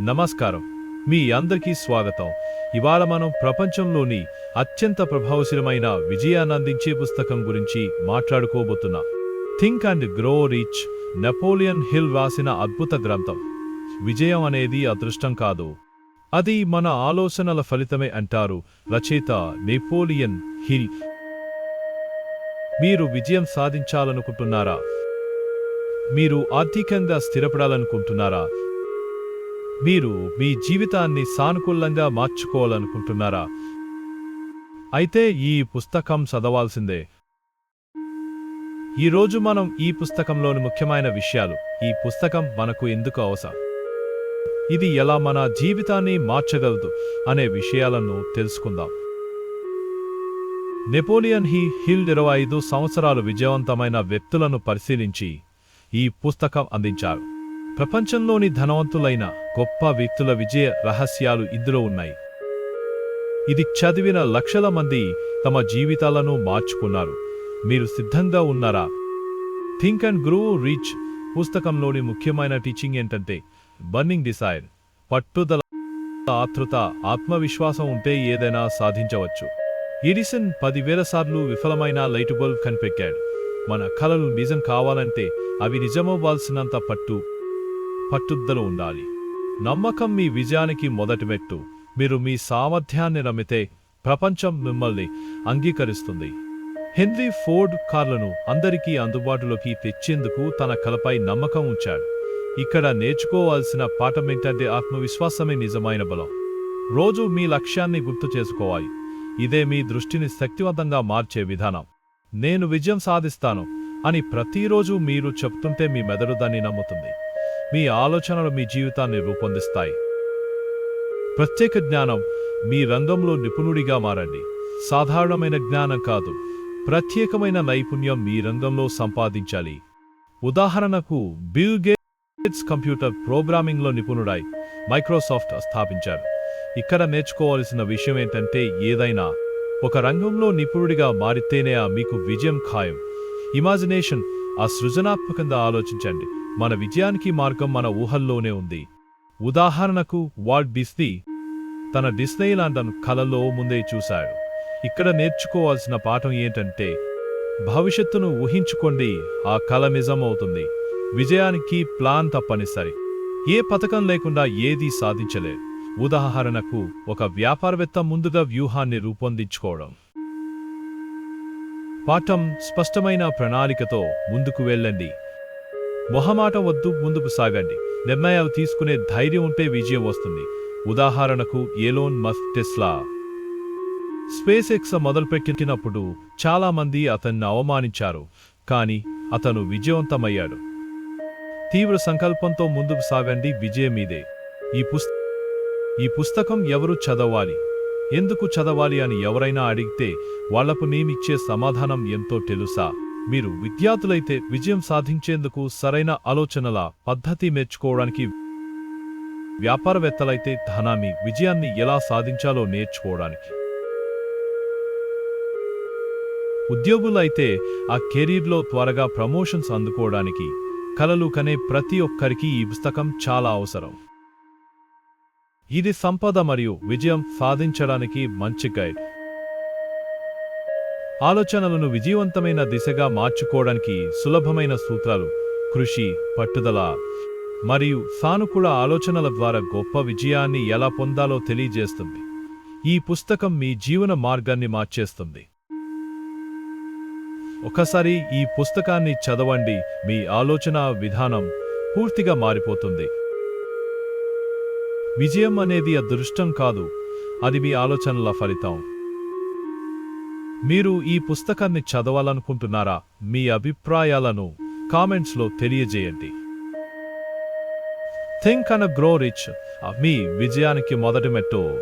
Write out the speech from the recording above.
నమస్కారం. మీ అందరికీ స్వాగతం. ఇవాళ మనం ప్రపంచంలోని అత్యంత ప్రభావశీలమైన విజయాన్ని అందించే పుస్తకం గురించి మాట్లాడుకోబోతున్నాం. Think and grow rich Napoleon Hill రాసిన అద్భుత గ్రంథం. విజయం అనేది అదృష్టం కాదు. అది మన ఆలోచనల ఫలితమే అంటారు రచయిత నెపోలియన్ హిల్. మీరు విజయం సాధించాలనుకుంటున్నారా? మీరు ఆర్థికంగా స్థిరపడాలనుకుంటున్నారా? మీరు మీ జీవితాన్ని సానుకూలంగా మార్చుకోవాలనుకుంటున్నారా? అయితే ఈ పుస్తకం చదవాల్సిందే. ఈరోజు మనం ఈ పుస్తకంలోని ముఖ్యమైన విషయాలు ఈ పుస్తకం మనకు ఎందుకు అవసరం? ఇది ఎలా మన జీవితాన్ని మార్చగలదు అనే విషయాలను తెలుసుకుందాం. నెపోలియన్ హీ హిల్ ఇరవై ఐదు సంవత్సరాలు విజయవంతమైన వ్యక్తులను పరిశీలించి ఈ పుస్తకం అందించారు. ప్రపంచంలోని ధనవంతులైన గొప్ప వ్యక్తుల విజయ రహస్యాలు ఇందులో ఉన్నాయి. ఇది చదివిన లక్షల మంది తమ జీవితాలను మార్చుకున్నారు. మీరు సిద్ధంగా ఉన్నారా? థింక్ అండ్ గ్రూ రీచ్ పుస్తకంలోని ముఖ్యమైన టీచింగ్ ఏంటంటే బర్నింగ్ డిసైర్ పట్టుదల ఆతృత ఆత్మవిశ్వాసం ఉంటే ఏదైనా సాధించవచ్చు. ఎడిసన్ పదివేల సార్లు విఫలమైన లైట్ బల్బ్ కనిపెట్టాడు మన కలలు నిజం కావాలంటే అవి నిజమవ్వాల్సినంత పట్టు పట్టుదల ఉండాలి. నమ్మకం మీ విజయానికి మొదటి మెట్టు మీరు మీ సామర్థ్యాన్ని నమ్మితే ప్రపంచం మిమ్మల్ని అంగీకరిస్తుంది. హెన్రీ ఫోర్డ్ కార్లను అందరికీ అందుబాటులోకి తెచ్చేందుకు తన కలపై నమ్మకం ఉంచాడు. ఇక్కడ నేర్చుకోవాల్సిన పాఠమేంటంటే ఆత్మవిశ్వాసమే నిజమైన బలం. రోజు మీ లక్ష్యాన్ని గుర్తు చేసుకోవాలి. ఇదే మీ దృష్టిని శక్తివంతంగా మార్చే విధానం. నేను విజయం సాధిస్తాను అని ప్రతిరోజు మీరు చెప్తుంటే మీ మెదడు దాన్ని నమ్ముతుంది. మీ ఆలోచనలు మీ జీవితాన్ని రూపొందిస్తాయి. ప్రత్యేక జ్ఞానం మీ రంగంలో నిపుణుడిగా మారండి. సాధారణమైన జ్ఞానం కాదు. ప్రత్యేకమైన నైపుణ్యం మీ రంగంలో సంపాదించాలి. ఉదాహరణకు బిల్ గేట్స్ కంప్యూటర్ ప్రోగ్రామింగ్లో నిపుణుడై మైక్రోసాఫ్ట్ స్థాపించారు. ఇక్కడ నేర్చుకోవాల్సిన విషయం ఏంటంటే ఏదైనా. ఒక రంగంలో నిపుణుడిగా మారితేనే ఆ మీకు విజయం ఖాయం. ఇమాజినేషన్ ఆ సృజనాత్మకంగా ఆలోచించండి. మన విజయానికి మార్గం మన ఊహల్లోనే ఉంది. ఉదాహరణకు వాల్ట్ డిస్నీ తన డిస్నీలాండన్ కలలో ముందే చూశాడు. ఇక్కడ నేర్చుకోవాల్సిన పాఠం ఏంటంటే భవిష్యత్తును ఊహించుకోండి ఆ కల నిజమవుతుంది. విజయానికి ప్లాన్ తప్పనిసరి. ఏ పథకం లేకుండా ఏదీ సాధించలేదు ఉదాహరణకు ఒక వ్యాపారవేత్త ముందుగా వ్యూహాన్ని రూపొందించుకోవడం. పాఠం స్పష్టమైన ప్రణాళికతో ముందుకు వెళ్ళండి. మొహమాట వద్దు ముందుకు సాగండి. నిర్ణయాలు తీసుకునే ధైర్యం ఉంటే విజయం వస్తుంది. ఉదాహరణకు Elon Musk Tesla. SpaceX మొదలుపెట్టినప్పుడు చాలా మంది అతన్ని అవమానించారు కానీ అతను విజయవంతమయ్యాడు. తీవ్ర సంకల్పంతో ముందుకు సాగండి విజయమీదే ఈ పుస్త ఈ పుస్తకం ఎవరు చదవాలి? ఎందుకు చదవాలి అని ఎవరైనా అడిగితే వాళ్ళకు మేమిచ్చే సమాధానం ఎంతో తెలుసా? మీరు విద్యార్థులైతే విజయం సాధించేందుకు సరైన ఆలోచనల పద్ధతి నేర్చుకోవడానికి వ్యాపారవేత్తలైతే ధనాన్ని విజయాన్ని ఎలా సాధించాలో నేర్చుకోవడానికి. ఉద్యోగులైతే ఆ కెరీర్లో త్వరగా ప్రమోషన్స్ అందుకోవడానికి కలలు కనే ప్రతి ఒక్కరికి ఈ పుస్తకం చాలా అవసరం. ఇది సంపద మరియు విజయం సాధించడానికి మంచి గైడ్. ఆలోచనలను విజయవంతమైన దిశగా మార్చుకోవడానికి సులభమైన సూత్రాలు కృషి పట్టుదల మరియు సానుకూల ఆలోచనల ద్వారా గొప్ప విజయాన్ని ఎలా పొందాలో తెలియజేస్తుంది. ఈ పుస్తకం మీ జీవన మార్గాన్ని మార్చేస్తుంది. ఒకసారి ఈ పుస్తకాన్ని చదవండి. మీ ఆలోచన విధానం పూర్తిగా మారిపోతుంది. విజయం అనేది అదృష్టం కాదు. అది మీ ఆలోచనల ఫలితం. మీరు ఈ పుస్తకాన్ని చదవాలనుకుంటున్నారా? మీ అభిప్రాయాలను కామెంట్స్లో తెలియజేయండి. Think and grow rich. మీ విజయానికి మొదటి మెట్టు.